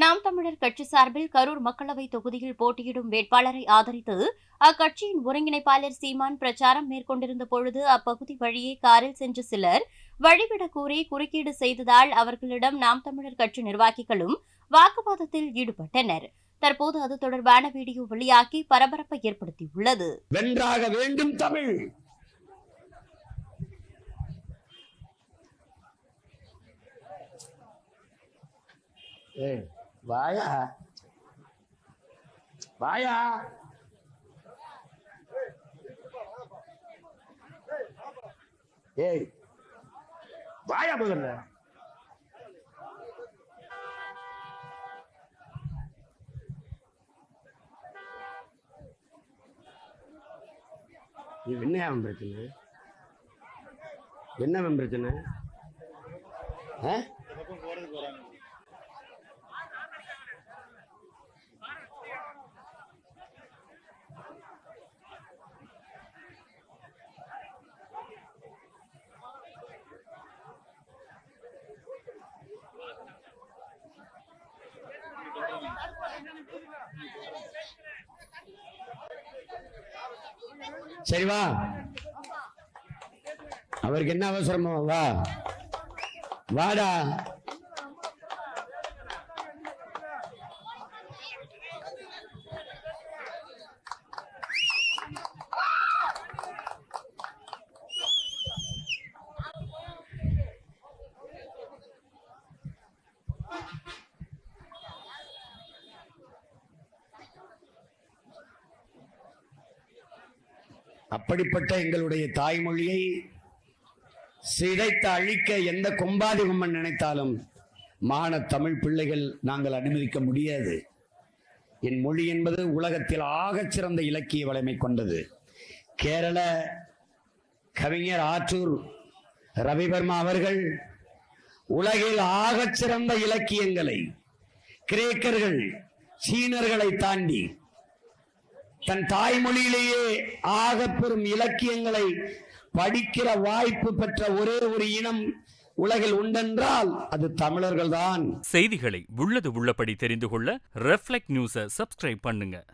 நாம் தமிழர் கட்சி சார்பில் கரூர் மக்களவை தொகுதியில் போட்டியிடும் வேட்பாளரை ஆதரித்து அக்கட்சியின் ஒருங்கிணைப்பாளர் சீமான் பிரச்சாரம் மேற்கொண்டிருந்த பொழுது அப்பகுதி வழியே காரில் சென்ற சிலர் வழிவிடக் கூறி குறுக்கீடு செய்ததால் அவர்களிடம் நாம் தமிழர் கட்சி நிர்வாகிகளும் வாக்குவாதத்தில் ஈடுபட்டனர். தற்போது அது தொடர்பான வீடியோ வெளியாகி பரபரப்பை ஏற்படுத்தியுள்ளது. வென்றாக வேண்டும் தமிழ். ஏய். வாயா? வாயா? ஏய் வாயா முதல்ல நீ என்ன அவன் பிரச்சனை? என்ன அவன் பிரச்சனை? ஆ? சரி வா. அவருக்கு என்ன அவசரமோ வா. வாடா. அப்படிப்பட்ட எங்களுடைய தாய்மொழியை சிதைத்து அழிக்க எந்த கொம்பாதி கும்மன் நினைத்தாலும் மான தமிழ் பிள்ளைகள் நாங்கள் அனுமதிக்க முடியாது. என் மொழி என்பது உலகத்தில் ஆகச் சிறந்த இலக்கிய வலிமை கொண்டது. கேரள கவிஞர் ஆற்றூர் ரவிவர்மா அவர்கள் உலகில் ஆகச் சிறந்த இலக்கியங்களை கிரேக்கர்கள் சீனர்களை தாண்டி தன் தாய்மொழியிலேயே ஆகப் பெறும் இலக்கியங்களை படிக்கிற வாய்ப்பு பெற்ற ஒரே ஒரு இனம் உலகில் உண்டென்றால் அது தமிழர்கள்தான். செய்திகளை உள்ளது உள்ளபடி தெரிந்து கொள்ள ரெஃப்ளெக்ட் நியூஸை சப்ஸ்கிரைப் பண்ணுங்க.